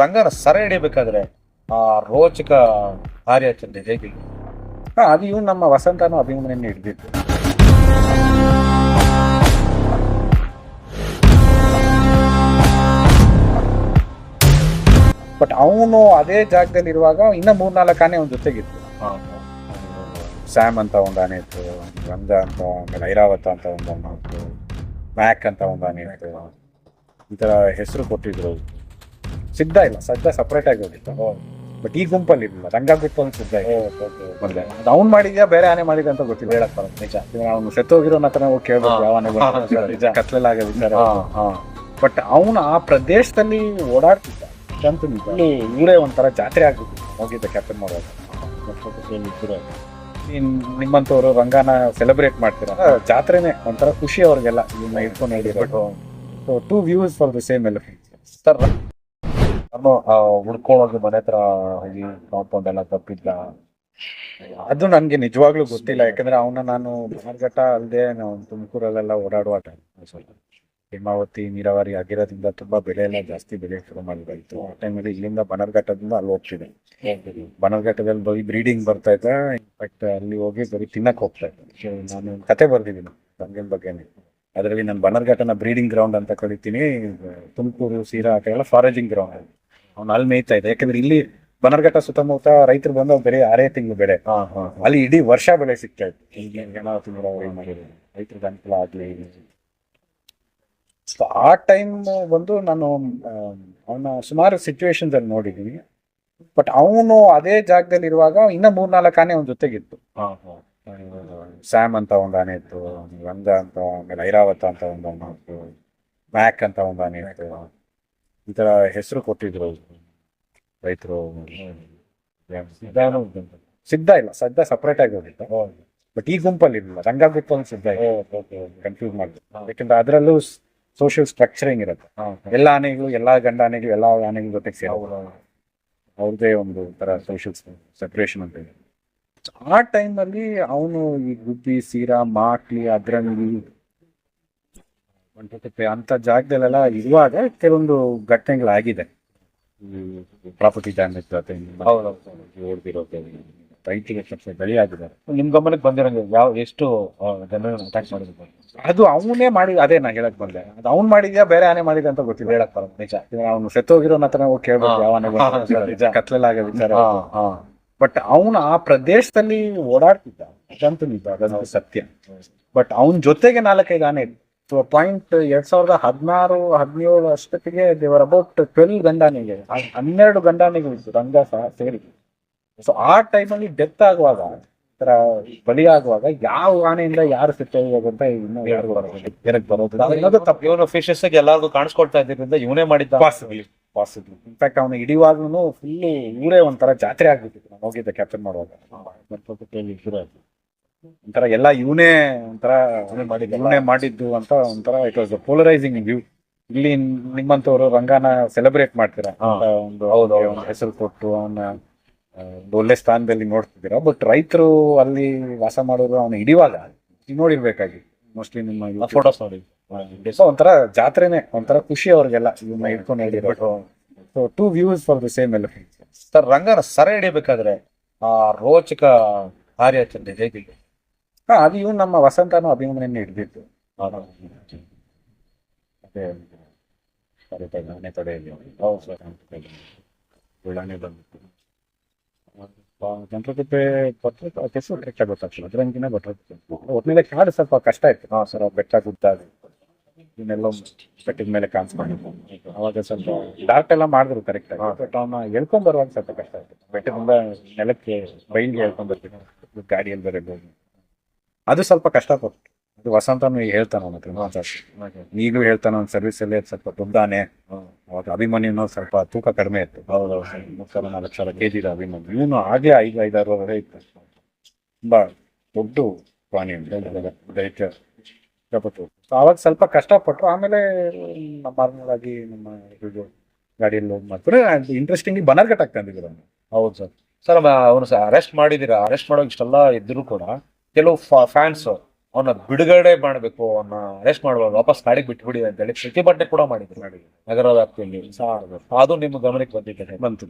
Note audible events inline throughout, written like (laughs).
ರಂಗನ ಸರ ಹಿಡಿಬೇಕಾದ್ರೆ ಆ ರೋಚಕ ಕಾರ್ಯಾಚರಣೆ ಹೇಗೆ? ಹಾ ಅದು ಇವ್ನು ನಮ್ಮ ವಸಂತನೂ ಅಭಿಮಾನಿಯನ್ನು ಹಿಡಿದಿತ್ತು ಬಟ್ ಅವನು ಅದೇ ಜಾಗದಲ್ಲಿ ಇರುವಾಗ ಇನ್ನ ಮೂರ್ನಾಲ್ಕು ಆನೆ ಅವನ ಜೊತೆಗಿತ್ತು ಸ್ಯಾಮ್ ಅಂತ ಒಂದು ಆನೆ ಇತ್ತು ರಂಗ ಅಂತ ಆಮೇಲೆ ಐರಾವತ ಅಂತ ಒಂದು ಆನೆ ಇತ್ತು ಮ್ಯಾಕ್ ಅಂತ ಒಂದು ಆನೆ ಇತ್ತು. ಈ ಥರ ಹೆಸರು ಕೊಟ್ಟಿದ್ರು ಸಿದ್ಧ ಇಲ್ಲ ಸದ್ಯ ಸಪ್ರೇಟ್ ಆಗಿ ಹೋಗಿತ್ತು ಬಟ್ ಈ ಗುಂಪಲ್ಲಿ ಇರಲಿಲ್ಲ ರಂಗ ಗುಂಪಲ್ಲಿ ಸಿದ್ಧ ಇತ್ತು ಮೊದಲೇ ಅದು ಅವ್ನು ಮಾಡಿದ್ಯಾ ಬೇರೆ ಆನೆ ಮಾಡಿದ ಅಂತ ಗೊತ್ತಿಲ್ಲ. ಹೇಳಕ್ ಬರಲ್ಲ. ನಿಜ. ಅವ್ನು ಸೆತ್ತೋಗಿರೋ ಹತ್ರ ಹೋಗಿ ಕೇಳ್ಬೇಕು ಯಾವ (laughs) ನಿಜ. ಕತ್ಲೆಲ್ಲ ವಿಚಾರ. ಬಟ್ ಅವನು ಆ ಪ್ರದೇಶದಲ್ಲಿ ಓಡಾಡ್ತಿದ್ದ. ಅಂತ ಇಲ್ಲಿ ಇವರೇ ಒಂಥರ ಜಾತ್ರೆ ಆಗ್ಬಿಟ್ಟು ಹೋಗಿದ್ದ ಕ್ಯಾಪ್ಟನ್ ಮಾಡುವಾಗ ನಿಮ್ಮಂತವ್ರು ರಂಗಾನ ಸೆಲೆಬ್ರೇಟ್ ಮಾಡ್ತೀರಾ? ಜಾತ್ರೆನೆ ಒಂಥರ ಖುಷಿ ಅವ್ರಿಗೆಲ್ಲ. ಇವನ್ನ ಇಟ್ಕೊಂಡು ಹೇಳಿರೋ so two views for the same ಎಲ್ಲ ಸರ್ ನಾನು ಉಳ್ಕೊಳ್ಳೋದು ಮನೆ ಹತ್ರ ಹೋಗಿ ಕಾಂಪೌಂಡ್ ಎಲ್ಲ ತಪ್ಪಿದ್ದ ಅದು ನನ್ಗೆ ನಿಜವಾಗ್ಲೂ ಗೊತ್ತಿಲ್ಲ. ಯಾಕಂದ್ರೆ ಅವನ ನಾನು ಮಾರ್ಗಟ್ಟ ಅಲ್ಲದೆ ನಾವು ತುಮಕೂರಲ್ಲೆಲ್ಲ ಓಡಾಡುವ ಟೈಮ್ ಸ್ವಲ್ಪ ಹಿಮಾವತಿ, ನೀರಾವರಿ ಆಗಿರೋದ್ರಿಂದ ತುಂಬಾ ಬೆಳೆ ಎಲ್ಲ ಜಾಸ್ತಿ ಬೆಳೆ ಶುರು ಮಾಡಿದಾಯ್ತು ಆ ಟೈಮಲ್ಲಿ ಇಲ್ಲಿಂದ ಬನರ್ಘಟ್ಟದಿಂದ ಅಲ್ಲಿ ಹೋಗ್ತಿದೆ ಬನರ್ಘಟ್ಟದಲ್ಲಿ ಬರೀ ಬ್ರೀಡಿಂಗ್ ಬರ್ತಾ ಇದ್ದ ಇನ್ಫ್ಯಾಕ್ಟ್ ಅಲ್ಲಿ ಹೋಗಿ ಬರೀ ತಿನ್ನಕ್ ಹೋಗ್ತಾ ಇದ್ದೆ. ನಾನು ಕತೆ ಬರ್ದಿದ್ದೀನಿ ರಂಗನ್ ಬಗ್ಗೆನೇ. ಅದರಲ್ಲಿ ನಾನು ಬನರ್ಘಟ್ಟನ ಬ್ರೀಡಿಂಗ್ ಗ್ರೌಂಡ್ ಅಂತ ಕರಿತೀನಿ. ತುಮಕೂರು, ಸೀರಾ, ಆ ಕಡೆ ಎಲ್ಲ ಫಾರೇಜಿಂಗ್ ಗ್ರೌಂಡ್ ಅವ್ನು ಅಲ್ಲಿ ಮೇಯ್ತಾ ಇದ್ದ. ಯಾಕಂದ್ರೆ ಇಲ್ಲಿ ಬನರ್ಘಟ್ಟ ಸುತ್ತಮುತ್ತ ರೈತರು ಬಂದು ಬೇರೆ ಆರೇ ತಿಂಗಳು ಬೆಳೆ. ಅಲ್ಲಿ ಇಡೀ ವರ್ಷ ಬೆಳೆ ಸಿಗ್ತಾ ಇತ್ತು. ರೈತರಿಗೆ ಅನುಕೂಲ ಆಗ್ಲಿ. ಸೊ ಆ ಟೈಮ್ ಬಂದು ನಾನು ಅವನ ಸುಮಾರು ಸಿಚುವೇಶನ್ಸ್ ಅಲ್ಲಿ ನೋಡಿದೀನಿ. ಬಟ್ ಅವನು ಅದೇ ಜಾಗದಲ್ಲಿ ಇರುವಾಗ ಇನ್ನ ಮೂರ್ನಾಲ್ಕು ಆನೆ ಅವನ ಜೊತೆಗಿತ್ತು. ಸ್ಯಾಮ್ ಅಂತ ಒಂದು ಆನೆ ಇತ್ತು ಗಂಗಾ ಅಂತ ಆಮೇಲೆ ಐರಾವತ ಅಂತ ಒಂದು ಆನೆ ಇತ್ತು ಮ್ಯಾಕ್ ಅಂತ ಒಂದು ಆನೆ ಇತ್ತು. ಈ ತರ ಹೆಸರು ಕೊಟ್ಟಿದ್ರು ರೈತರು. ಸಿದ್ಧ ಇಲ್ಲ ಸಿದ್ಧ ಸಪ್ರೇಟ್ ಆಗಿ ಹೋಗಿತ್ತು. ಬಟ್ ಈ ಗುಂಪಲ್ಲಿ ಇರಲಿಲ್ಲ ರಂಗ ಗುಂಪಲ್ಲಿ ಸಿದ್ಧ ಕನ್ಫ್ಯೂಸ್ ಮಾಡಿದ್ರು ಯಾಕಂದ್ರೆ ಅದರಲ್ಲೂ ಸೋಷಿಯಲ್ ಸ್ಟ್ರಕ್ಚರಿಂಗ್ ಇರುತ್ತೆ. ಎಲ್ಲ ಆನೆಗಳು ಎಲ್ಲಾ ಗಂಡ ಆನೆಗಳು ಎಲ್ಲಾ ಆನೆಗಳ ಜೊತೆಗೆ ಸೇರಿ ಅವ್ರದೇ ಒಂದು ತರ ಸೋಷಿಯಲ್ ಸೆಪರೇಷನ್ ಅಂತ ಇದೆ ಆ ಟೈಮಲ್ಲಿ ಅವನು ಈ ಗುಬ್ಬಿ ಸೀರಾ ಮಾಕ್ಲಿ ಅದ್ರಂಗಿ ಒಂಟೆತಿಪ್ಪೆ ಅಂತ ಜಾಗದಲ್ಲೆಲ್ಲ ಇರುವಾಗ ಕೆಲವೊಂದು ಘಟನೆಗಳಾಗಿದೆ. ಪ್ರಾಪರ್ಟಿ ಡ್ಯಾಮೇಜ್ ಜೊತೆ ಓಡ್ದಿರೋದು ರೈತರಿಗೆ ಸ್ವಲ್ಪ ಬೆಳೆ ಆಗಿದ್ದಾರೆ ನಿಮ್ ಗಮನಕ್ಕೆ ಬಂದಿರೋಂಗೆ ಯಾವ ಎಷ್ಟು ಜನರನ್ನು ಅಟ್ಯಾಕ್ ಮಾಡಿದ್ರು? ಅದು ಅವನೇ ಮಾಡಿ ಅದೇ ನಾ ಹೇಳಕ್ ಬಂದೆ. ಅದು ಅವ್ನ್ ಮಾಡಿದ್ಯಾ ಬೇರೆ ಆನೆ ಮಾಡಿದ ಅಂತ ಗೊತ್ತಿಲ್ಲ. ಹೇಳಕ್ ಬರೋದು ನಿಜ. ಅವನು ಸೆತ್ತೋಗಿರೋ ಹತ್ರ ಹೋಗಿ ಕೇಳ್ಬೇಕು ಯಾವ ಆನೆ ವಿಚಾರ. ಬಟ್ ಅವನು ಆ ಪ್ರದೇಶದಲ್ಲಿ ಓಡಾಡ್ತಿದ್ದ. ಅದಂತೂ ನಿಜ. ಅದಂತೂ ಸತ್ಯ. ಬಟ್ ಅವನ ಜೊತೆಗೆ ನಾಲ್ಕೈದು ಆನೆ ಪಾಯಿಂಟ್ ಎರಡ್ ಸಾವಿರದ ಹದಿನಾರು ಹದಿನೇಳು ಅಷ್ಟೊತ್ತಿಗೆ ದೇವರ್ ಅಬೌಟ್ ಟ್ವೆಲ್ ಗಂಡಾನಿಗೆ ಹನ್ನೆರಡು ಗಂಡಾನಿಗೆ ಇತ್ತು ರಂಗ ಸಹ ಸೇರಿ. ಸೊ ಆ ಟೈಮಲ್ಲಿ ಡೆತ್ ಆಗುವಾಗ ತರ ಬಲಿ ಆಗುವಾಗ ಯಾವ ಆನೆಯಿಂದ ಯಾರು ಸಿಕ್ಕೋದು ಅಂತ ಇನ್ನೂ ಯಾರು ಬರೋದಿಲ್ಲ. ಬರೋದು ತಪ್ಪು. ಇವನು ಫಿಶಸ್ ಎಲ್ಲಾರ್ಗು ಕಾಣಿಸ್ಕೊಳ್ತಾ ಇದ್ರಿಂದ ಇವನೇ ಮಾಡಿದ್ದ ಪಾಸಿಬಲ್ ಪಾಸಿಬಲ್ ಇನ್ಫ್ಯಾಕ್ಟ್ ಅವನು ಹಿಡಿಯುವಾಗ್ಲೂ ಫುಲ್ ಇವರೇ ಒಂಥರ ಜಾತ್ರೆ ಆಗ್ಬಿಟ್ಟಿತ್ತು. ನಾನು ಹೋಗಿದ್ದೆ ಕ್ಯಾಪ್ಟನ್ ಮಾಡುವಾಗ. ಒಂಥರ ಎಲ್ಲ ಇವನೇ ಒಂಥರ ಇವನೇ ಮಾಡಿದ್ದು. ಅಂತ ಒಂಥರ ಇಟ್ ವಾಸ್ ಪೋಲರೈಸಿಂಗ್ ವ್ಯೂ ಇಲ್ಲಿ ನಿಮ್ಮಂತವ್ರು ರಂಗಾನ ಸೆಲೆಬ್ರೇಟ್ ಮಾಡ್ತೀರಾ? ಒಂದು ಹೆಸರು ಕೊಟ್ಟು ಅವನ ಒಳ್ಳೆ ಸ್ಥಾನದಲ್ಲಿ ನೋಡ್ತಿದ್ದೀರಾ? ಬಟ್ ರೈತರು ಅಲ್ಲಿ ವಾಸ ಮಾಡೋರು ಅವನು ಹಿಡಿವಾಗ ನೋಡಿರ್ಬೇಕಾಗಿ ಮೋಸ್ಟ್ಲಿ ನಿಮ್ಮ ಫೋಟೋಸ್ ನೋಡಿ. ಸೊ ಒಂಥರ ಜಾತ್ರೆನೆ ಒಂಥರ ಖುಷಿ ಅವ್ರಿಗೆಲ್ಲ ಇವನ್ನ ಹಿಡ್ಕೊಂಡು ಹೇಳಿರೋ so two views for the same ಎಲ್ಲ ಸರ್ ರಂಗನ ಸರ ಹಿಡಿಬೇಕಾದ್ರೆ ಆ ರೋಚಕ ಕಾರ್ಯಾಚರಣೆ ಹೇಗೆ ಹಾ ಅದು ಇವ್ನು ನಮ್ಮ ವಸಂತನೂ ಅಭಿಮನ್ಯನ ಹಿಡಿದಿತ್ತು ಅದೇ ನಾನೇ ತಡೆಯಲ್ಲಿ ಉಳ್ಳಾನೆ ಬಂದಿತ್ತು ಹೆಸರು ಕರೆಕ್ಟ್ ಆಗಿ ಗೊತ್ತಾಗ್ತಿಲ್ಲ ಅದ್ರಂಗಿನ ಬಟ್ರೆ ಒಟ್ಮೇಲೆ ಕಾಡು ಸ್ವಲ್ಪ ಕಷ್ಟ ಇತ್ತು. ಹಾ ಸರ್ ಬೆಟ್ಟ ಗುಡ್ಡ ಅದು. ಇವನ್ನೆಲ್ಲ ಬೆಟ್ಟದ ಮೇಲೆ ಕಾಣಿಸ್ಕೊಂಡಿದ್ದು ಅವಾಗ ಸ್ವಲ್ಪ ಡಾಕ್ಟ್ ಎಲ್ಲ ಮಾಡಿದ್ರು ಕರೆಕ್ಟ್ ಆಗಿ. ಬಟ್ ಅವನ್ನ ಹೇಳ್ಕೊಂಡ್ ಬರುವಾಗ ಸ್ವಲ್ಪ ಕಷ್ಟ ಆಯ್ತು. ಬೆಟ್ಟದಿಂದ ನೆಲಕ್ಕೆ ಬೈಲ್ಗೆ ಹೇಳ್ಕೊಂಡ್ ಬರ್ತೀನಿ ಗಾಡಿಯಲ್ಲಿ ಬರಬೇಕು ಅದು ಸ್ವಲ್ಪ ಕಷ್ಟಪಟ್ಟು ಅದು ವಸಂತನು ಹೇಳ್ತಾನೆ ಅವನ ಹತ್ರ ಈಗಲೂ ಹೇಳ್ತಾನೆ ಅವ್ನ ಸರ್ವಿಸ್ ಅಲ್ಲಿ ಸ್ವಲ್ಪ ದೊಡ್ಡಾನೆ. ಅವಾಗ ಅಭಿಮನ್ಯನು ಸ್ವಲ್ಪ ತೂಕ ಕಡಿಮೆ ಇತ್ತು. ಮೂರ್ ಸಾವಿರ ನಾಲ್ಕು ಸಾವಿರ ಕೆಜಿ ಇದೆ ಅಭಿಮನ್ಯು. ಇವನು ಆಗ್ಲೇ ಐದು ಐದಾರು ವರೆ ಇತ್ತು. ತುಂಬಾ ದೊಡ್ಡ ಪ್ರಾಣಿ ಅಂತ ದೈತ್ಯ ಕಷ್ಟಪಟ್ಟು. So ಅವಾಗ ಸ್ವಲ್ಪ ಕಷ್ಟಪಟ್ರು ಆಮೇಲೆ ನಾರ್ಮಲ್ ಆಗಿ ನಮ್ಮ ಇದು ಗಾಡಿಯಲ್ಲಿ ಹೋಗಿ ಮಾಡ್ತಾರೆ. ಇಂಟ್ರೆಸ್ಟಿಂಗ್ ಬನರ್ಘಟ್ ಆಗ್ತಾ ಹೌದು ಸರ್. ಸರ್ ಅವನು ಅರೆಸ್ಟ್ ಮಾಡಿದೀರ ಅರೆಸ್ಟ್ ಮಾಡೋ ಇಷ್ಟೆಲ್ಲ ಇದ್ರು ಕೂಡ ಕೆಲವು ಫ್ಯಾನ್ಸ್ ಅವ್ನ ಬಿಡುಗಡೆ ಮಾಡಬೇಕು ಅವನ್ನ ಅರೆಸ್ಟ್ ಮಾಡಬಾರ್ದು ವಾಪಸ್ ಕಾಡಿಗೆ ಬಿಟ್ಬಿಡಿ ಅಂತ ಹೇಳಿ ಪ್ರತಿಭಟನೆ ಕೂಡ ಮಾಡಿದ್ರು. ನಗರ ವ್ಯಾಪ್ತಿಯಲ್ಲಿ ಅದು ನಿಮ್ಮ ಗಮನಕ್ಕೆ ಬಂದಿದೆ. ಬಂತು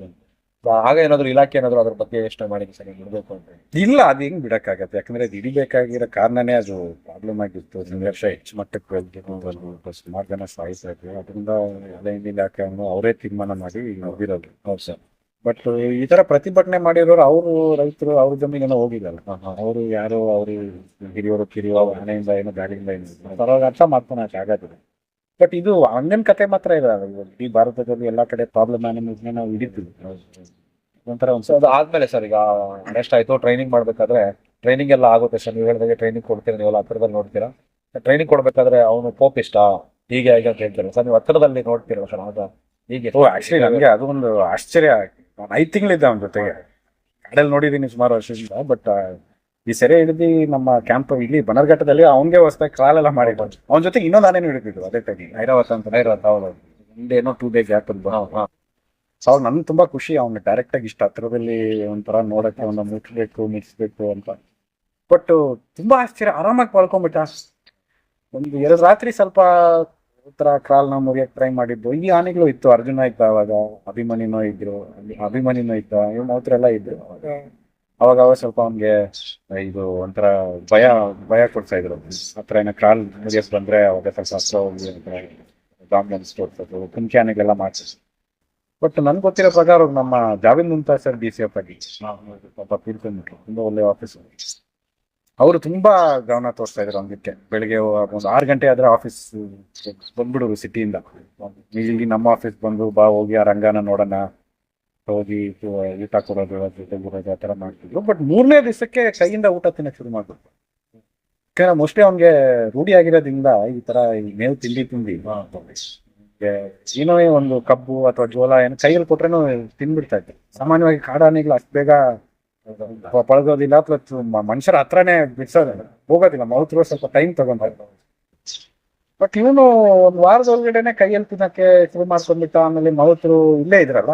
ಆಗ ಏನಾದ್ರು ಇಲಾಖೆ ಏನಾದ್ರು ಅದ್ರ ಬಗ್ಗೆ ಯೋಚನೆ ಮಾಡಿ ಸರಿ ಬಿಡಬೇಕು ಅಂತ ಇಲ್ಲ ಅದು ಹೆಂಗ್ ಬಿಡಕ್ಕಾಗತ್ತೆ? ಯಾಕಂದ್ರೆ ಅದು ಹಿಡಿಬೇಕಾಗಿರೋ ಕಾರಣನೇ ಅದು ಪ್ರಾಬ್ಲಮ್ ಆಗಿತ್ತು. ವರ್ಷ ಹೆಚ್ಚು ಮಟ್ಟಕ್ಕೆ ಬೆಳೆದಿತ್ತು ಸುಮಾರು ಜನ ಇದ್ರು. ಅದರಿಂದ ಅದೇ ಇಲಾಖೆ ಅವರೇ ತೀರ್ಮಾನ ಮಾಡಿ ಹೋಗಿರೋದು ಹೌದು ಸರ್. ಬಟ್ ಈ ತರ ಪ್ರತಿಭಟನೆ ಮಾಡಿರೋರು ಅವರು ರೈತರು ಅವ್ರ ಜಮೀನೆಲ್ಲ ಹೋಗಿಲ್ಲ ಅವರು ಯಾರು ಅವರು ಹಿರಿಯೋರು ಕಿರಿಯೋ ಮನೆಯಿಂದ ಏನೋ ಗಾಡಿಯಿಂದ ಏನು ಅರ್ಥ ಮಾಡ್ಕೊಳಕ್ ಆಗೋದಿಲ್ಲ. ಬಟ್ ಇದು ಹಂಗನ್ ಕತೆ ಮಾತ್ರ ಇದೆ. ಈ ಭಾರತದಲ್ಲಿ ಎಲ್ಲಾ ಕಡೆ ಪ್ರಾಬ್ಲಮ್ ಮ್ಯಾನೇಜ್ಮೆಂಟ್ ನಾವು ಹಿಡಿತೀವಿ. ಒಂಥರ ಒಂದ್ಸಲ ಅದು ಆದ್ಮೇಲೆ ಸರ್, ಈಗ ಅರೆಸ್ಟ್ ಆಯ್ತು ಟ್ರೈನಿಂಗ್ ಮಾಡ್ಬೇಕಾದ್ರೆ ಟ್ರೈನಿಂಗ್ ಎಲ್ಲ ಆಗುತ್ತೆ ಸರ್. ನೀವು ಹೇಳಿದಾಗೆ ಟ್ರೈನಿಂಗ್ ಕೊಡ್ತೀರಾ ನೀವು ಹತ್ತಿರದಲ್ಲಿ ನೋಡ್ತೀರಾ. ಟ್ರೈನಿಂಗ್ ಕೊಡ್ಬೇಕಾದ್ರೆ ಅವನು ಪೋಪ್ ಇಷ್ಟ ಹೀಗೆ, ಹೇಗೆ ಅಂತ ಹೇಳ್ತಾರೆ. ಸರ್, ನೀವು ಹತ್ತಿರದಲ್ಲಿ ನೋಡ್ತೀರಾ ಸರ್, ಆಗ? ಹೀಗೆ. ಓ ಆಕ್ಚುಲಿ ನನಗೆ ಅದು ಒಂದು ಆಶ್ಚರ್ಯ ನಾನು ಐದು ತಿಂಗಳಿದ್ದೆ ಅವನ ಜೊತೆಗೆ. ಕಾಡಲ್ಲಿ ನೋಡಿದ್ದೀನಿ ಸುಮಾರು ವರ್ಷದಿಂದ ಬಟ್ ಈ ಸೆರೆ ಹಿಡಿದು ನಮ್ಮ ಕ್ಯಾಂಪ್ ಇಲ್ಲಿ ಬನರ್ಘಟ್ಟದಲ್ಲಿ ಅವನಿಗೆ ಹೊಸದಾಗಿ ಕಾಲೆಲ್ಲ ಮಾಡಿ ಅವನ ಜೊತೆಗೆ ಇನ್ನೊಂದು ಆನೇನು ಹಿಡಿದಿದ್ದು ಅದೇ ತಗಿ ಐರಾವತ್ ಅಂತ. ಐರಾವತ್, ಹೌದು. ಒಂದೇನೋ ಟೂ ಡೇ ಗ್ಯಾಪ್ ಅಂತ. ಸೊ ಅವ್ರು ನನ್ಗೆ ತುಂಬಾ ಖುಷಿ ಅವ್ನ ಡೈರೆಕ್ಟ್ ಆಗಿ ಇಷ್ಟ ಹತ್ರದಲ್ಲಿ ಒಂಥರ ನೋಡಕ್ಕೆ ಅವನ ಮುಟ್ಬೇಕು ಮಿಟ್ಸ್ಬೇಕು ಅಂತ. ಬಟ್ ತುಂಬಾ ಆಶ್ಚರ್ಯ ಆರಾಮಾಗಿ ಪಳ್ಕೊಂಡ್ಬಿಟ್ಟ ಒಂದು ಎರಡು ರಾತ್ರಿ ಸ್ವಲ್ಪ ಒಂಥರ ಕ್ರಾಲ್ನ ಮುಗಿಯಕ್ ಟ್ರೈ ಮಾಡಿದ್ದು? ಈ ಆನೆಗಳು ಇತ್ತು ಅರ್ಜುನ ಇತ್ತು ಅವಾಗ ಅಭಿಮನ್ಯುನೋ ಇದ್ರು ಅಲ್ಲಿ ಇತ್ತು ಇವ್ನ ಇವ್ ಎಲ್ಲ ಇದ್ರು. ಅವಾಗ ಅವಾಗ ಅವಾಗ ಸ್ವಲ್ಪ ಅವ್ನಿಗೆ ಇದು ಒಂಥರ ಭಯ ಭಯ ಕೊಡ್ತಾ ಇದ್ರು. ಹತ್ರ ಏನೋ ಕ್ರಾಲ್ ಮುಗಿಯಕ್ ಬಂದ್ರೆ ಅವಾಗ ಸ್ವಲ್ಪ ಹತ್ರ ಹೋಗಿ ಡಾಮಿನೆನ್ಸ್ ತೋರ್ಸೋದು ಕುಂಕಿ ಆನೆಗಳೆಲ್ಲ ಮಾಡ್ಸೋದು ಬಟ್ ನನ್ಗೆ ಗೊತ್ತಿರೋ ಪ್ರಕಾರ ನಮ್ಮ ಜಾವೇದ್ ಮುಂತಾ ಸರ್ ಡಿ ಸಿ ಎಫ್ ಆಗಿ ಪಾಪ ತೀರ್ಕೊಂಡ್ಬಿಟ್ರು ತುಂಬಾ ಒಳ್ಳೆ ಆಫೀಸ್ ಅವರು ತುಂಬಾ ಗಮನ ತೋರಿಸ್ತಾ ಇದ್ರು ಹಂಗಕ್ಕೆ ಬೆಳಿಗ್ಗೆ ಒಂದು ಆರು ಗಂಟೆ ಆದ್ರೆ ಆಫೀಸ್ ಬಂದ್ಬಿಡೋರು ಸಿಟಿಯಿಂದ. ಇಲ್ಲಿ ನಮ್ಮ ಆಫೀಸ್ ಬಂದು ಬಾ, ಹೋಗಿ ಆ ರಂಗನ ನೋಡೋಣ. ಹೋಗಿ ಊಟ ಕೊಡೋದು ಬರೋದು ಆ ಥರ ಮಾಡ್ತಿದ್ರು. ಬಟ್ ಮೂರನೇ ದಿವಸಕ್ಕೆ ಕೈಯಿಂದ ಊಟ ತಿನ್ನಕ್ ಶುರು ಮಾಡ್ಬಿಟ್ಟು ಯಾಕಂದ್ರೆ ಮೋಸ್ಟ್ಲಿ ಅವ್ನಿಗೆ ರೂಢಿ ಆಗಿರೋದ್ರಿಂದ ಈ ತರ ಈ ಮೇವು ತಿಂಡಿ ತಿಂಡಿ ಏನೋ ಒಂದು ಕಬ್ಬು ಅಥವಾ ಜೋಳ ಏನೋ ಕೈಯಲ್ಲಿ ಕೊಟ್ರೇನು ತಿನ್ಬಿಡ್ತಾ ಇದ್ದೆ ಸಾಮಾನ್ಯವಾಗಿ ಕಾಡಾನೆಗಳು ಅಷ್ಟು ಬೇಗ ಪಳಗೋದಿಲ್ಲ ಅಥವಾ ಮನುಷ್ಯರ ಹತ್ರನೇ ಬಿಡ್ಸೋದಿಲ್ಲ ಹೋಗೋದಿಲ್ಲ ಮೌತ್ರ ಸ್ವಲ್ಪ ಟೈಮ್ ತಗೊಂತಾರೆ ಬಟ್ ಇವನು ಒಂದ್ ವಾರದ ಒಳಗಡೆನೆ ಕೈಯಲ್ಲಿ ತಿನ್ನಕ್ಕೆ ಶುರು ಮಾಡ್ಕೊಂಡ್ಬಿಟ್ಟ, ಆಮೇಲೆ ಮೌತ್ರು ಇಲ್ಲೇ ಇದ್ರಲ್ಲ,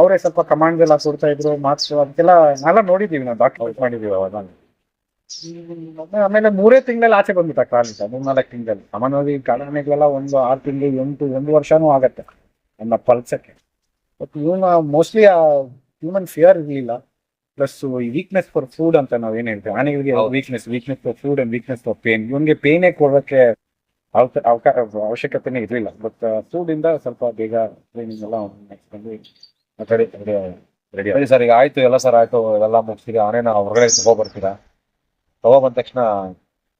ಅವರೇ ಸ್ವಲ್ಪ ಕಮಾಂಡ್ ಎಲ್ಲ ಕೊಡ್ತಾ ಇದ್ರು ಮಾರ್ಕ್ಸ್ ಅದಕ್ಕೆಲ್ಲ ನಾವೆಲ್ಲ ನೋಡಿದೀವಿ, ನಾವು ಡಾಕ್ಯುಮೆಂಟ್ ಮಾಡಿದೀವಿ ಅವಾಗ. ಆಮೇಲೆ ಮೂರೇ ತಿಂಗಳಲ್ಲಿ ಆಚೆ ಬಂದ್ಬಿಟ್ಟ ಕಾಲಿಂದ ಮೂರ್ನಾಲ್ಕು ತಿಂಗಳಲ್ಲಿ. ಸಾಮಾನ್ಯವಾಗಿ ಕಾಡಾನೆಗಳೆಲ್ಲ ಒಂದು ಆರು ತಿಂಗಳು, ಎಂಟು, ಒಂದು ವರ್ಷನೂ ಆಗತ್ತೆ ನನ್ನ ಪಲ್ಸಕ್ಕೆ ಬಟ್ ಇವನು ಮೋಸ್ಟ್ಲಿ ಆ ಹ್ಯೂಮನ್ ಫಿಯರ್ ಇರಲಿಲ್ಲ. ಪ್ಲಸ್ ಈ ವೀಕ್ನೆಸ್ ಫಾರ್ ಫುಡ್ ಅಂತ ನಾವ್ ಏನ್ ಹೇಳ್ತೇವೆ ಆನೆಗಳಿಗೆ. Weakness weakness for food and weakness for pain ಇವನ್ಗೆ ಪೇನೇ ಕೊಡೋಕೆ ಅವಶ್ಯಕತೆನೇ ಇರಲಿಲ್ಲ ಬಟ್ ಫುಡ್ ಇಂದ ಸ್ವಲ್ಪ ಬೇಗ ಟ್ರೈನಿಂಗ್ ಎಲ್ಲ ರೆಡಿ ರೆಡಿ ಸರಿ ಈಗ ಆಯ್ತು ಎಲ್ಲ ಸರ್ ಆಯ್ತು ಎಲ್ಲ ಮುಗಿಸಿದ ಆನೇನ ಹೊರಗಡೆ ತಗೋ ಬರ್ತೀರಾ ತಗೋ ಬಂದ ತಕ್ಷಣ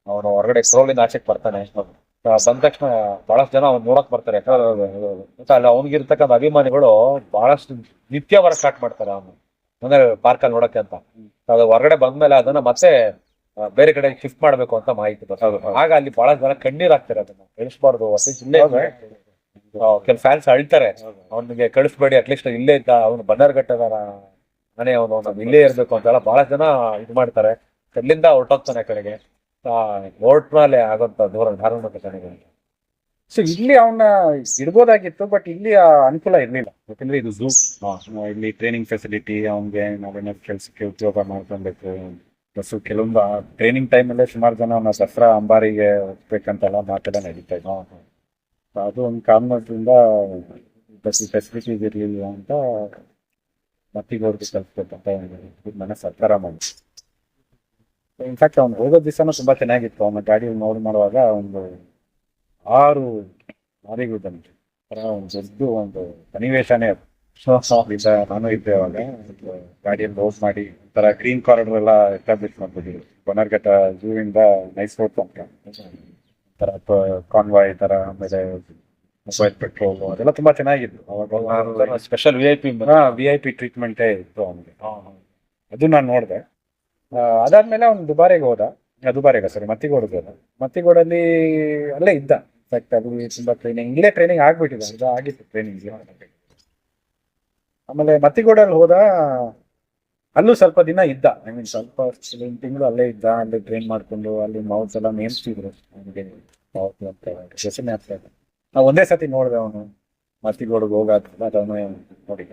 ಅವನು ಹೊರಗಡೆ ಸ್ಕ್ರೋಲಿಂದ ಆಚೆಗೆ ಬರ್ತಾನೆ ಬಂದ ತಕ್ಷಣ ಬಹಳಷ್ಟು ಜನ ಅವ್ನು ನೋಡಕ್ ಬರ್ತಾರೆ ಯಾಕಂದ್ರೆ ಅವನಿಗಿರ್ತಕ್ಕಂಥ ಅಭಿಮಾನಿಗಳು ಬಹಳಷ್ಟು ನಿತ್ಯ ಬರ ಸ್ಟಾರ್ಟ್ ಮಾಡ್ತಾರೆ ಅವನು ಅಂದ್ರೆ ಪಾರ್ಕ್ ಅಲ್ಲಿ ನೋಡಕ್ಕೆ ಅಂತ. ಅದು ಹೊರಗಡೆ ಬಂದ್ಮೇಲೆ ಅದನ್ನ ಮತ್ತೆ ಬೇರೆ ಕಡೆ ಶಿಫ್ಟ್ ಮಾಡ್ಬೇಕು ಅಂತ ಮಾಹಿತಿ ಬರ್ತದೆ. ಆಗ ಅಲ್ಲಿ ಬಹಳ ಜನ ಕಣ್ಣೀರ್ ಹಾಕ್ತಾರೆ ಅದನ್ನ. ಕಳಿಸ್ಬಾರ್ದು ಹೌದಾ? ಕೆಲ ಫ್ಯಾನ್ಸ್ ಅಳ್ತಾರೆ. ಅವನಿಗೆ ಕಳಿಸ್ಬೇಡಿ ಅಟ್ಲೀಸ್ಟ್ ಇಲ್ಲೇ ಇದ್ದ ಅವನು ಬನ್ನರ್ಘಟ್ಟದ ಮನೆ ಅವನು ಇಲ್ಲೇ ಇರ್ಬೇಕು ಅಂತೆಲ್ಲ ಬಹಳ ಜನ ಇದು ಮಾಡ್ತಾರೆ. ಅಲ್ಲಿಂದ ಹೊರಟೋಗ್ತಾನೆ ಆ ಕಡೆಗೆ. ಹೊರಟ್ಮೇಲೆ ಆಗೋಂತ ದೂರ ಧಾರಣ ಸೊ ಇಲ್ಲಿ ಅವನ್ನ ಇಡ್ಬೋದಾಗಿತ್ತು ಬಟ್ ಇಲ್ಲಿ ಆ ಅನುಕೂಲ ಇರಲಿಲ್ಲ. ಯಾಕಂದ್ರೆ ಇದು ಝೂ ಇಲ್ಲಿ ಟ್ರೈನಿಂಗ್ ಫೆಸಿಲಿಟಿ ಅವ್ನಿಗೆ ನಾವೇನಾದ್ರು ಕೆಲಸಕ್ಕೆ ಉದ್ಯೋಗ ಮಾಡ್ಕೊಬೇಕು. ಪ್ಲಸ್ ಕೆಲವೊಂದು ಟ್ರೈನಿಂಗ್ ಟೈಮಲ್ಲೇ ಸುಮಾರು ಜನ ಅವನ ದಸರಾ ಅಂಬಾರಿಗೆ ಹೋಗ್ಬೇಕಂತೆಲ್ಲ ಮಾತೆಲ್ಲ ನಡೀತಾ ಇದ್ದ ಅದು ಒಂದು ಕಾರಣದಿಂದ ಫೆಸಿಲಿಟಿ ಇರಲಿಲ್ಲ ಅಂತ ಮತ್ತಿಗೋರ್ಗೆ ಕಲ್ಸ್ಬೇಕಂತ ಮನೆ ಸರ್ಕಾರ ಮಾಡಿ ಇನ್ಫ್ಯಾಕ್ಟ್ ಅವ್ನು ಹೋಗೋ ದಿವಸನೂ ತುಂಬಾ ಚೆನ್ನಾಗಿತ್ತು. ಅವನ ಗಾಡಿ ನೋಡ್ ಮಾಡುವಾಗ ಒಂದು ಆರು ಲಾರಿಗಳು ಬಂತು. ಒಂದು ದೊಡ್ಡ ಒಂದು ಸನ್ನಿವೇಶನೇ ಅದು. ಇದ್ದ ನಾನು ಇದ್ದೆ ಅವಾಗ ಗಾಡಿಯಲ್ಲಿ ಲೋಡ್ ಮಾಡಿ ಒಂಥರ ಗ್ರೀನ್ ಕಾರಿಡರ್ ಎಲ್ಲ ಎಸ್ಟಾಬ್ಲಿಷ್ ಮಾಡ್ಬಿಟ್ಟಿದ್ರು. ಬನರ್ಘಟ್ಟ ಝೂ ಇಂದ ನೈಸ್ ರೋಡ್ ತನಕ. ಒಂಥರ ಕಾನ್ವಾಯ್ ತರ ಆಮೇಲೆ ಮೊಬೈಲ್ ಪೆಟ್ರೋಲ್ ಅದೆಲ್ಲ ತುಂಬಾ ಚೆನ್ನಾಗಿತ್ತು. ಅವಾಗ special V I P V I P ಟ್ರೀಟ್ಮೆಂಟೇ ಇತ್ತು ಅವನಿಗೆ. ಅದು ನಾನು ನೋಡಿದೆ. ಅದಾದ್ಮೇಲೆ ಅವ್ನು ದುಬಾರೆಗೆ ಹೋದ. ದುಬಾರೆಗ ದುಬಾರೆಗೆ ಸರಿ ಮತ್ತಿಗೋಡಿಗೆ ಹೋದ ಮತ್ತಿಗೋಡಲ್ಲಿ ಅಲ್ಲೇ ಇದ್ದ. ಇನ್ಫ್ಯಾಕ್ಟ್ ಅದು ತುಂಬಾ ಟ್ರೈನಿಂಗ್ ಇಲ್ಲೇ ಟ್ರೈನಿಂಗ್ ಆಗ್ಬಿಟ್ಟಿದೆ. ಇದು ಆಗಿತ್ತು ಟ್ರೈನಿಂಗ್ ಆಮೇಲೆ ಮತ್ತಿಗೋಡಲ್ಲಿ ಹೋದ, ಅಲ್ಲೂ ಸ್ವಲ್ಪ ದಿನ ಇದ್ದ. ಐ ಮೀನ್ ಸ್ವಲ್ಪ ತಿಂಗಳು ಅಲ್ಲೇ ಇದ್ದ, ಅಲ್ಲಿ ಟ್ರೈನ್ ಮಾಡ್ಕೊಂಡು, ಅಲ್ಲಿ ಮೌತ್ ಎಲ್ಲ ನೇಮಿಸ್ತಿದ್ರು ನಾವು ಒಂದೇ ಸತಿ ನೋಡಿದೆ ಅವನು. ಮತ್ತಿಗೋಡಿಗೆ ಹೋಗಾದ ಅದನ್ನು ನೋಡಿದ.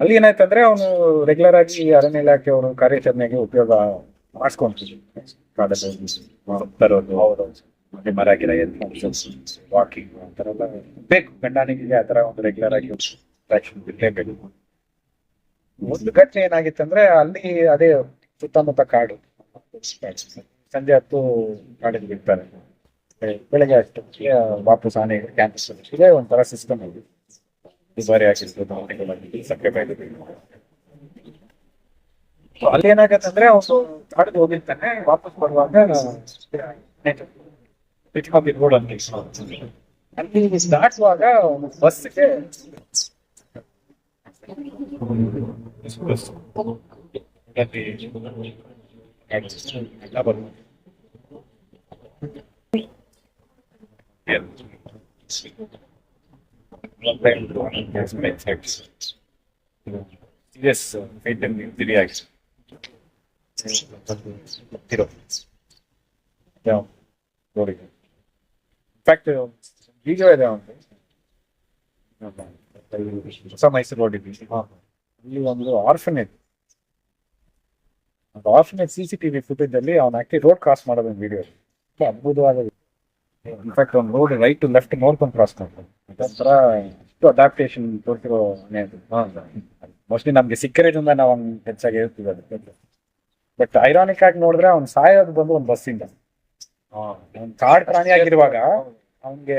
ಅಲ್ಲಿ ಏನಾಯ್ತಂದ್ರೆ ಅವನು ರೆಗ್ಯುಲರ್ ಆಗಿ ಅರಣ್ಯ ಇಲಾಖೆ ಅವರು ಕಾರ್ಯಾಚರಣೆಗೆ ಉಪಯೋಗ ಮಾಡಿಸ್ಕೊಂತೀವಿ ಮತ್ತೆ ಮರ ಗಿರ ವಾಕಿಂಗ್ ಆತರ ಎಲ್ಲ ಬೇಕು. ಆ ತರ ಒಂದು ರೆಗ್ಯುಲರ್ ಆಗಿ ಟ್ರಾಕ್ಷನ್ ಬಿಡಲೇಬೇಕು ಒಂದು ಘಟನೆ ಏನಾಗಿತ್ತಂದ್ರೆ ಅಲ್ಲಿ ಅದೇ ಸುತ್ತಮುತ್ತ ಕಾಡು. ಸಂಜೆ ಹತ್ತು ಕಾಡಿಗೆ ಬಿಡ್ತಾರೆ. ಬೆಳಗ್ಗೆ ಅಷ್ಟೊತ್ತಿಗೆ ವಾಪಸ್ ಆನೆ ಕ್ಯಾಂಪಸ್ ಇದೇ ಒಂಥರ ಸಿಸ್ಟಮ್ ಇದೆ. ದುಬಾರಿ ಆಗಿರ್ಬೋದು ಆನೆಗಳಾಗಿರ್ಬೋದು, ಸಕ್ಕರೆ ಅಲ್ಲಿ ಏನಾಗತ್ತಂದ್ರೆ ಅವನು ಕಾಡಿಗೆ ಹೋಗಿರ್ತಾನೆ ವಾಪಸ್ ಬರುವಾಗ ರೋಡ್ ಅಲ್ಲಿ ಅಲ್ಲಿ ದಾಟುವಾಗ ಬಸ್ಗೆ ಎಲ್ಲ ಬರ್ತದೆ Yes, faint and injury ಆಗಿದೆ. ಗೊತ್ತಿರೋ. ಯಾವ? ಇನ್ಫ್ಯಾಕ್ಟ್ ವಿಡಿಯೋ ಇದೆ ಒಂದು. ಹೊಸ ಮೈಸೂರು ರೋಡ್ ಇದೆ ಇಲ್ಲಿ ಒಂದು ಆರ್ಫನೇಜ್ ಒಂದು orphanage C C TV footage ಅಲ್ಲಿ ಅವ್ನು ಆಕ್ಚುಲಿ ರೋಡ್ ಕ್ರಾಸ್ ಮಾಡೋದು ಒಂದು ವಿಡಿಯೋ ಅದ್ಭುತವಾದ ಇನ್ಫ್ಯಾಕ್ಟ್ ಒಂದು ರೋಡ್ ರೈಟ್ ಟು ಲೆಫ್ಟ್ ನೋಡ್ಕೊಂಡು ಕ್ರಾಸ್ ಮಾಡ್ತಾರೆ ಅದೊಂಥರ ಇಷ್ಟು ಅಡಾಪ್ಟೇಷನ್ ತೋರಿಸಿರೋ ಮೋಸ್ಟ್ಲಿ ನಮ್ಗೆ ಸಿಕ್ಕರೇಜಿಂದ ನಾವು ಹೆಚ್ಚಾಗಿ ಹೇಳ್ತೀವಿ ಅದಕ್ಕೆ. ಬಟ್ ಐರಾನಿಕ್ ಆಗಿ ನೋಡಿದ್ರೆ ಅವ್ನು ಸಾಯೋದು ಬಂದು ಒಂದು ಬಸ್ಸಿಂದ ಕಾಡ್ ಪ್ರಾಣಿ ಆಗಿರುವಾಗ ಅವ್ನಿಗೆ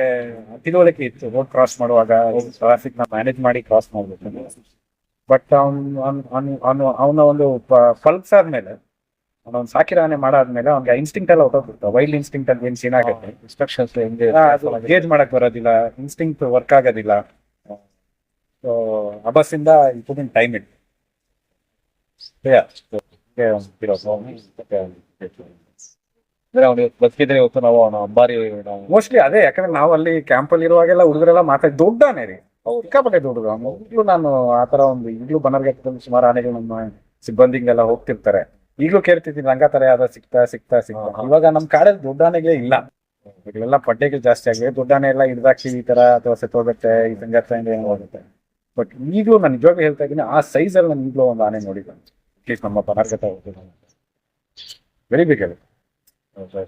ತಿಳುವಳಿಕೆ ಇತ್ತು. ರೋಡ್ ಕ್ರಾಸ್ ಮಾಡುವಾಗ ಟ್ರಾಫಿಕ್ನ ಮ್ಯಾನೇಜ್ ಮಾಡಿ ಕ್ರಾಸ್ ಮಾಡ್ಬೇಕು ಬಟ್ ಅವ್ನು ಅವನು ಅವನ ಒಂದು ಪಲ್ಸ್ ಆದ್ಮೇಲೆ ಅವನೊಂದು ಸಾಕಿರಾನೆ ಮಾಡಾದ್ಮೇಲೆ ಅವ್ನಿಗೆ ಇನ್ಸ್ಟಿಂಕ್ಟ್ ಎಲ್ಲ ಹೊಟ್ಟೋಗ್ಬಿಡ್ತಾವ ವೈಲ್ಡ್ ಇನ್ಸ್ಟಿಂಕ್ಟ್ ಅಲ್ಲಿ ಏನ್ ಸೀನ್ ಆಗುತ್ತೆ? ಇನ್ಸ್ಟ್ರಕ್ಷನ್ಸ್ ಹೆಂಗೆ ಗೇಜ್ ಮಾಡಕ್ ಬರೋದಿಲ್ಲ. ಇನ್ಸ್ಟಿಂಕ್ಟ್ ವರ್ಕ್ ಆಗೋದಿಲ್ಲ. ಸೊ ಆ ಬಸ್ಸಿಂದ ಇನ್ ಟೈಮ್ ಇಟ್ ಅಂದ್ರೆ ಅವ್ನು ಬದುಕಿದ್ರೆ ಇವತ್ತು ನಾವು ಅವನ ಅಂಬಾರಿ ನಾವು ಮೋಸ್ಟ್ಲಿ ಅದೇ ಯಾಕಂದ್ರೆ ನಾವು ಅಲ್ಲಿ ಕ್ಯಾಂಪ್ ಅಲ್ಲಿ ಇರುವಾಗೆಲ್ಲ ಹುಡುಗರೆಲ್ಲ ಮಾತಾಡಿ ದೊಡ್ಡಾನೆ ರೀ. ಸಿಕ್ಕಾಪಟ್ಟೆ ದೊಡ್ಡದು ಈಗ್ಲೂ ನಾನು ಆತರ ಒಂದು ಈಗಲೂ ಬನರ್ಘಟ್ಟದಲ್ಲಿ ಸುಮಾರು ಆನೆಗಳು ನಮ್ಮ ಸಿಬ್ಬಂದಿಗೆಲ್ಲ ಹೋಗ್ತಿರ್ತಾರೆ. ಈಗಲೂ ಕೇಳ್ತಿದ್ದೀನಿ ರಂಗ ತರ ಯಾವ್ದೋ ಸಿಗ್ತಾ ಸಿಗ್ತಾ ಸಿಗ್ತಾ ಇವಾಗ ನಮ್ ಕಾಡಲ್ಲಿ ದೊಡ್ಡ ಇಲ್ಲ. ಇವೆಲ್ಲ ಪಡ್ಡೆಗಳು ಜಾಸ್ತಿ ಆಗಿದೆ. ದೊಡ್ಡ ಆನೆ ಎಲ್ಲ ಹಿಡ್ದಾಕ್ತಿವಿ ಈ ತರ ಅಥವಾ ಸತ್ತೋಗುತ್ತೆ ಈ ಸಂಘರ್ಷದಿಂದ ಏನೋ ಹೋಗುತ್ತೆ ಬಟ್ ಈಗಲೂ ನಾನು ನಿಜವಾಗ್ಲೂ ಹೇಳ್ತಾ ಇದ್ದೀನಿ ಆ ಸೈಜ್ ಅಲ್ಲಿ ನಾನು ಈಗಲೂ ಒಂದು ಆನೆ ನೋಡಿದ್ದೆ ಅಟ್ಲೀಸ್ಟ್ ನಮ್ಮ Bannerghatta very big as I